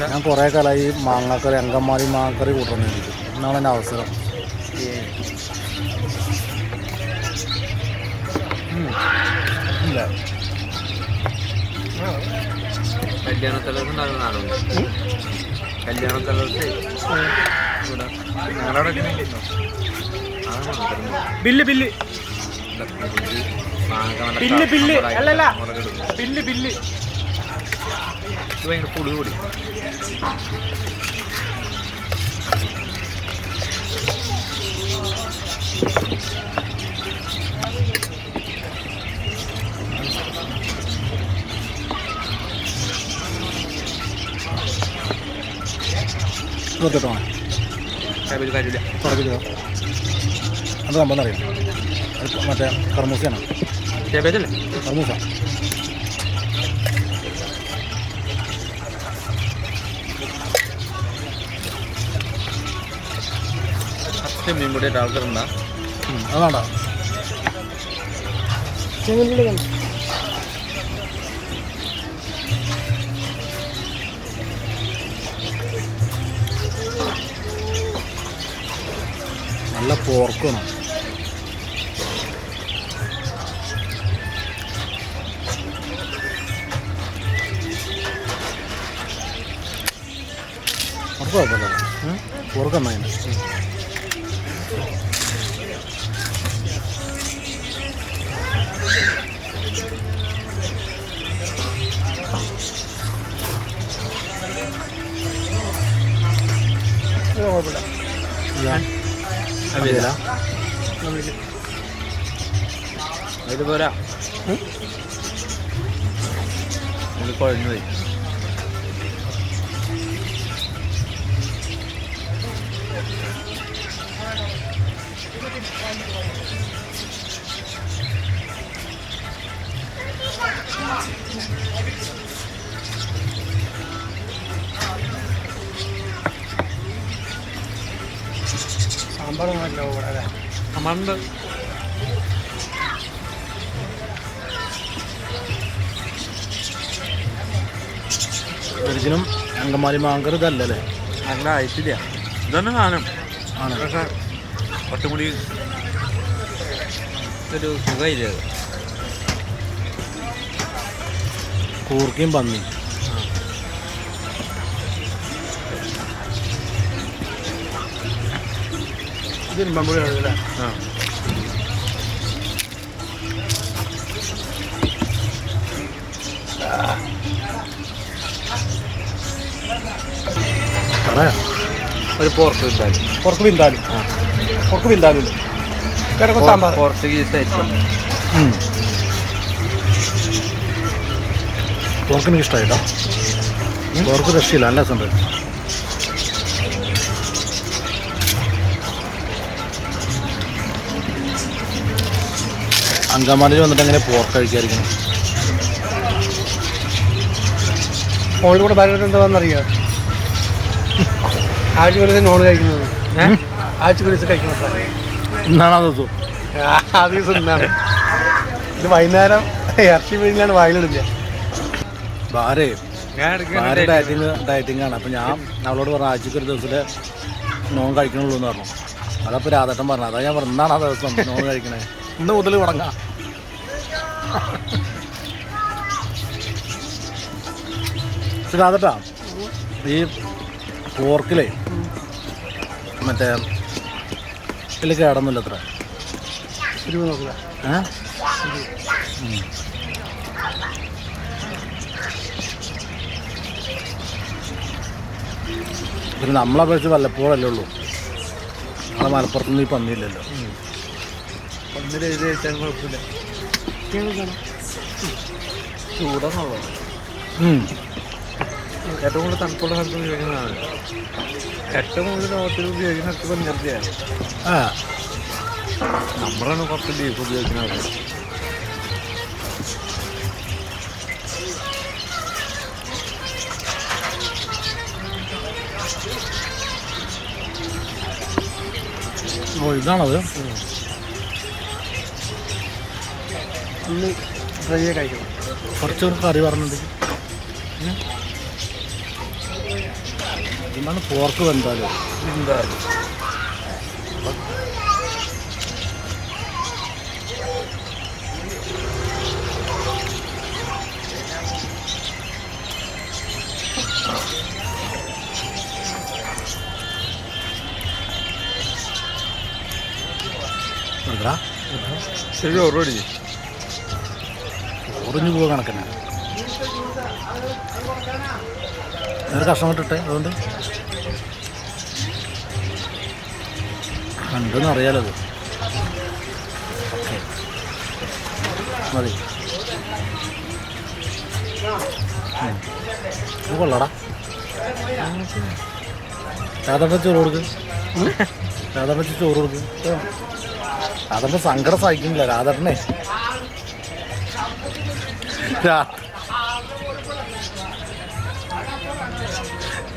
ഞാൻ കുറേ കാലമായി മാങ്ങാക്കറി അങ്കമാലി മാങ്ങാക്കറി കൂട്ടുന്നു എനിക്ക് എന്നാണ് എന്റെ അവസരം. ഇല്ല. Bill bill. Bill bill. അല്ലല്ല. Bill bill. ഇത് ഭയങ്കര പുളി കൂടി കാബേജ് കാര്യമില്ല തുടക്കില്ലോ അത് സംഭവം അറിയാം മറ്റേ കർമൂസയാണ്. കർമൂസ. ഫസ്റ്റ് മീൻ കൂടി ആൾക്കാരുണ്ടാ. അതാണ്ടാ നല്ല പോർക്കും അത് കുഴപ്പമില്ല പോർക്ക് അവിയല ഇത്. പോരാ. കുഴഞ്ഞു പോയി. സാമ്പാർ നമ്മളുണ്ട് ഒരിക്കലും അങ്കമാലി മാങ്കർ നല്ല ഐശ്വര്യ ഇതന്നെ സാധനം. ആണ്. പക്ഷേ കുറച്ചും കൂടി ഒരു സുഖമില്ല കൂർക്കയും പന്നി. ഇത് ഇരുമ്പമ്പുഴ അല്ലേ? ആ. പറയാം. ഒരു പോർക്ക് ഇട്ടാൽ പുറത്ത് വിന്താലും. പുറത്ത് വിന്താലും കിടക്കും സാമ്പാർ. പോർച്ചുഗീസ് ഐറ്റം പോർക്ക് എനിക്ക് ഇഷ്ടമായിട്ടോ പോർക്ക് രക്ഷയില്ല നല്ല രസമുണ്ട്. അങ്കമാലിയിൽ വന്നിട്ട് അങ്ങനെ പോർക്ക് കഴിക്കാതിരിക്കണം ഫോണിൽ കൂടെ ഭയങ്കര എന്താണെന്നറിയോ ആഴ്ച ഒരു നോൺ കഴിക്കുന്നത്. ആഴ്ച ഒരു ദിവസം കഴിക്കുന്നത് എന്നാണ് അത് ദിവസം? ആ ദിവസം ഇന്നാണ്. ഇത് വൈകുന്നേരം ഇറച്ചി വീടിലാണ് വായിലിടില്ല ഭാര്യ ഭാര്യ ഡയറ്റിങ്. ഡയറ്റിംഗ് ആണ്. അപ്പം ഞാൻ അവളോട് പറഞ്ഞു ആഴ്ചക്ക് ഒരു ദിവസത്തിൽ നോൺ കഴിക്കണുള്ളൂ എന്ന് പറഞ്ഞു. അതപ്പോൾ രാധാട്ടം പറഞ്ഞു അതാ ഞാൻ പറഞ്ഞാണ് എന്നാണ് ആ ദിവസം? നോൺ കഴിക്കണേ. ഇന്ന് മുതൽ തുടങ്ങാം. പക്ഷെ ഈ പോർക്കിലേ മറ്റേ ഇതിൽ കേടൊന്നുമില്ല അത്ര. പിന്നെ നമ്മളെ വെച്ച് വല്ലപ്പോഴല്ലേ ഉള്ളൂ. നമ്മളെ മലപ്പുറത്തുനിന്ന് ഈ പന്നിയില്ലല്ലോ. ഒന്നിൽ എഴുതി വെച്ചാൽ കുഴപ്പമില്ല. ചൂടെന്നുള്ളൂ ഉം. ഏറ്റവും കൂടുതൽ തണുപ്പുള്ള സ്ഥലത്ത് ഉപയോഗിക്കുന്നതാണ്. ഏറ്റവും കൂടുതൽ ലോകത്തിൽ ഉപയോഗിക്കുന്ന സ്ഥലത്ത് പഞ്ചാബിയാണ് നമ്മളാണ് കുറച്ച് ബീഫ് ഉപയോഗിക്കുന്നത്. ഓ ഇതാണത്? ഒന്ന് ഫ്രൈ കഴിക്കണം. കുറച്ചുകൂടെ കറി പറഞ്ഞിട്ടുണ്ടെങ്കിൽ എന്താണ് പോർക്ക് വെന്താലും. എന്തായാലും ശരി ഓർമ്മ ഓറിഞ്ഞു പോവുക കണക്കിന്. ഒരു കഷ്ണം ഇട്ടിട്ടെ? അതുകൊണ്ട്? കണ്ടെന്ന് അറിയാലോ അത് ഓക്കെ. മതി. കൊള്ളടാ. രാധാപ്പ ചോറ് കൊടുക്ക്. രാധാപ്പ ചോറ് കൊടുക്ക്. രാധാപ്പ സങ്കടം സഹിക്കുന്നില്ല. രാധാരണേ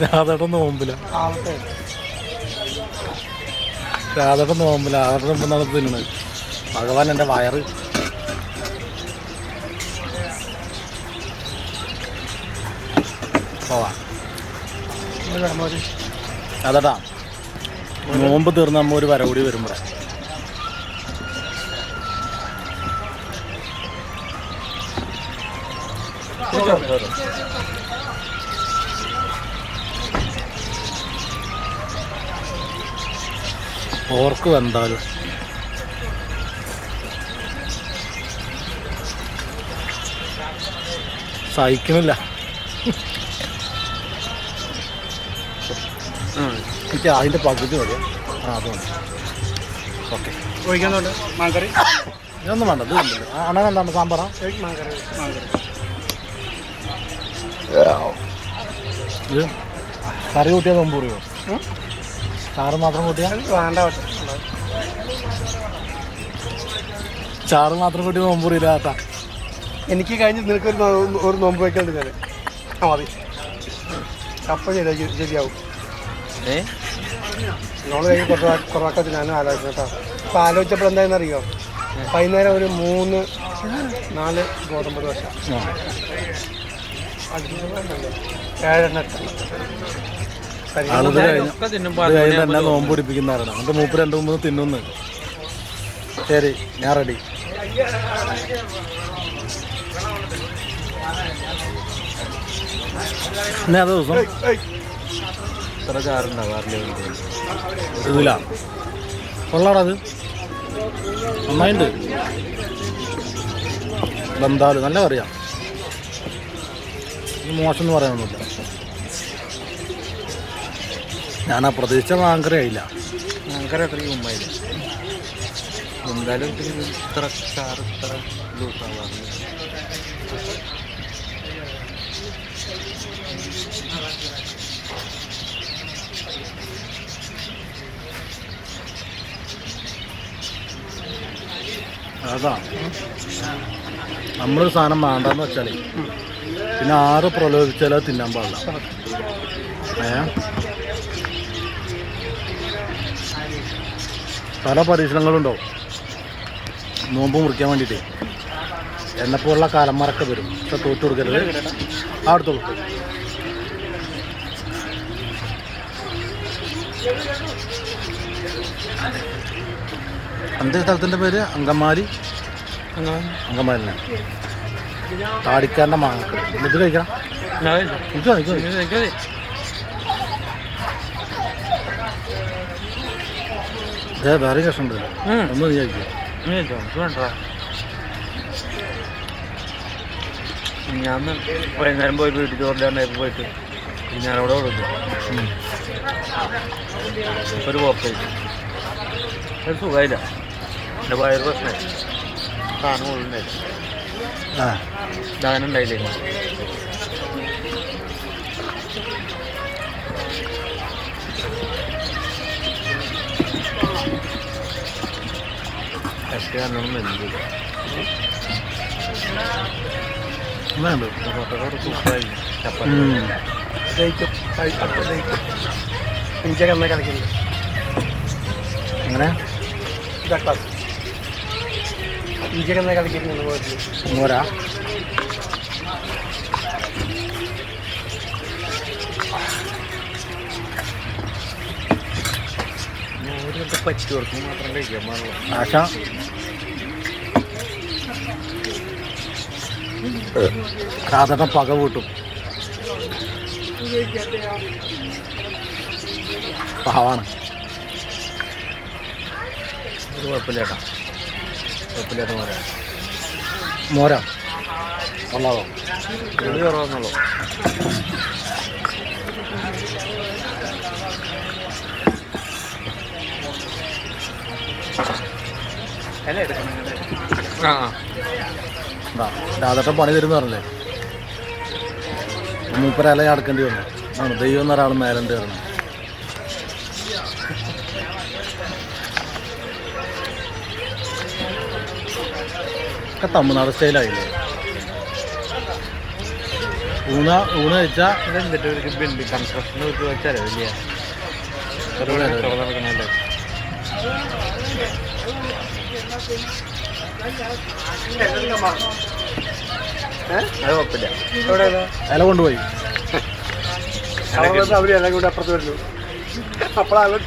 രാധേട്ടൻ നോമ്പില. രാധയുടെ നോമ്പില. അവരുടെ മുമ്പ് തിന്നുന്നത് ഭഗവാൻ എന്റെ വയറ്. പോവാ. ഒരു നോമ്പ് തീർന്ന് നമ്മ ഒരു വരകൂടി വരുമ്പോഴേ ഓർക്ക് വെന്താലും സഹിക്കണില്ല. അതിന്റെ അതിന്റെ പകുതി മതി. ആ അത് മതി. ഓക്കെ. ഒഴിക്കുന്നുണ്ട് മാങ്കറി ഇതൊന്നും വേണ്ട ഇത് അണ എന്താണ് സാമ്പാറാ. മാങ്കറി മാങ്കറി കറി കൂട്ടിയാൽ നോമ്പ് പറയുമോ ചാറ് മാത്രം കൂട്ടിയാൽ വേണ്ട ചാറ് മാത്രം കൂട്ടി നോമ്പ് കേട്ടാ എനിക്ക് കഴിഞ്ഞ് നിനക്ക് ഒരു ഒരു നോമ്പ് വയ്ക്കലുണ്ട് ഞാൻ ആ മതി. അപ്പം ശരിയാക്കി ശരിയാവും. ഏ? നമ്മൾ കഴിഞ്ഞ് കുറച്ച് കുറവാക്കത്തിൽ ഞാനും ആലോചിച്ചു കേട്ടോ അപ്പോൾ ആലോചിച്ചപ്പോൾ എന്തായെന്ന് അറിയോ വൈകുന്നേരം ഒരു മൂന്ന് നാല് ഗോതമ്പ് ദോശ. ആളിത് കഴിഞ്ഞ് എന്നെ നോമ്പ് പിടിപ്പിക്കുന്നവരാണ് മൂപ്പ് രണ്ട് മൂന്ന് തിന്നുന്ന്. ശരി ഞാൻ റെഡി എന്നാ അതേ ദിവസം? ഇത്ര ചാറുണ്ടാവാറില്ല ഇതില്ല കൊള്ളാടാ അത്. നന്നായിട്ടുണ്ട് ബന്ധാൽ നല്ല കറിയാ. ഇത് മോശം എന്ന് പറയാനൊന്നുമില്ല. ഞാൻ ആ പ്രതീക്ഷിച്ച മാങ്കറി ആയില്ല ഞങ്ങൾക്ക് അത്രയും മുമ്പായില്ല. എന്തായാലും ഇത് ഇത്ര ചാറ് ഇത്ര ലൂസാവാറില്ല. അതാ. നമ്മളൊരു സാധനം വേണ്ടെന്ന് വെച്ചാലേ പിന്നെ ആറ് പ്രലോഭിച്ചാൽ അത് തിന്നാൻ പാടില്ല. ഏ? പല പരീക്ഷണങ്ങളുണ്ടാവും നോമ്പ് മുറിക്കാൻ വേണ്ടിയിട്ട്. എന്നെപ്പോലുള്ള കാലന്മാരൊക്കെ വരും. പക്ഷെ തോറ്റു കൊടുക്കരുത്. ആ അടുത്തോളൂ അന്തേ സ്ഥലത്തിന്റെ പേര്? അങ്കമാലി. അങ്കമാലിനെ. താടിക്കാരന്റെ മാങ്ങ. ഇത് കഴിക്കണം. ഇത് കഴിക്കും ഇതേ വേറെ കഷ്ണം ഉണ്ട് ഒന്ന് നീ കഴിക്കും. ഞാൻ വൈകുന്നേരം പോയി വീട്ടിൽ ചോറിലാണ്ടായപ്പോൾ പോയിട്ട് ഞാനവിടെ കൊടുക്കും ഒരു പുറത്തേക്ക് ഒരു സുഖമായില്ല. എന്റെ വയറ് പ്രശ്നമായി. ആ ദാനം ഉണ്ടായില്ലേ ടെസ്റ്റ് നല്ലോണം വെന്തില്ല വേണ്ട. ഈ കളിക്കുന്നു മോര. സാധന പക കൂട്ടും. പാവാണ്. ഒരു കുഴപ്പമില്ല ചേട്ടാ കുഴപ്പമില്ലാത്ത മോരാണ് മോര? കൊള്ളാവോ ചെളി കുറവെന്നുള്ളൂ ആ. പണി തരുന്ന പറഞ്ഞല്ലേ മൂപ്പര ഇല അടക്കേണ്ടി വന്നു. ആണ് ദൈവം എന്നൊരാൾ മേലുണ്ട് കയറണം ഒക്കെ തമിഴ്നാട് സ്റ്റൈലായില്ലേ ഊണ ഊണ വെച്ചാൽ ഇതെന്തിട്ട് ഒരു ബിൽഡിംഗ് കൺസ്ട്രക്ഷൻ വെച്ചാലോ വലിയ നടക്കണല്ലേ അത് കുഴപ്പമില്ല. എവിടെയാണ് ഇല കൊണ്ടുപോയി. അവരെല്ലാം കൂടെ അപ്പുറത്ത് വരുന്നു. അപ്പോഴാണ്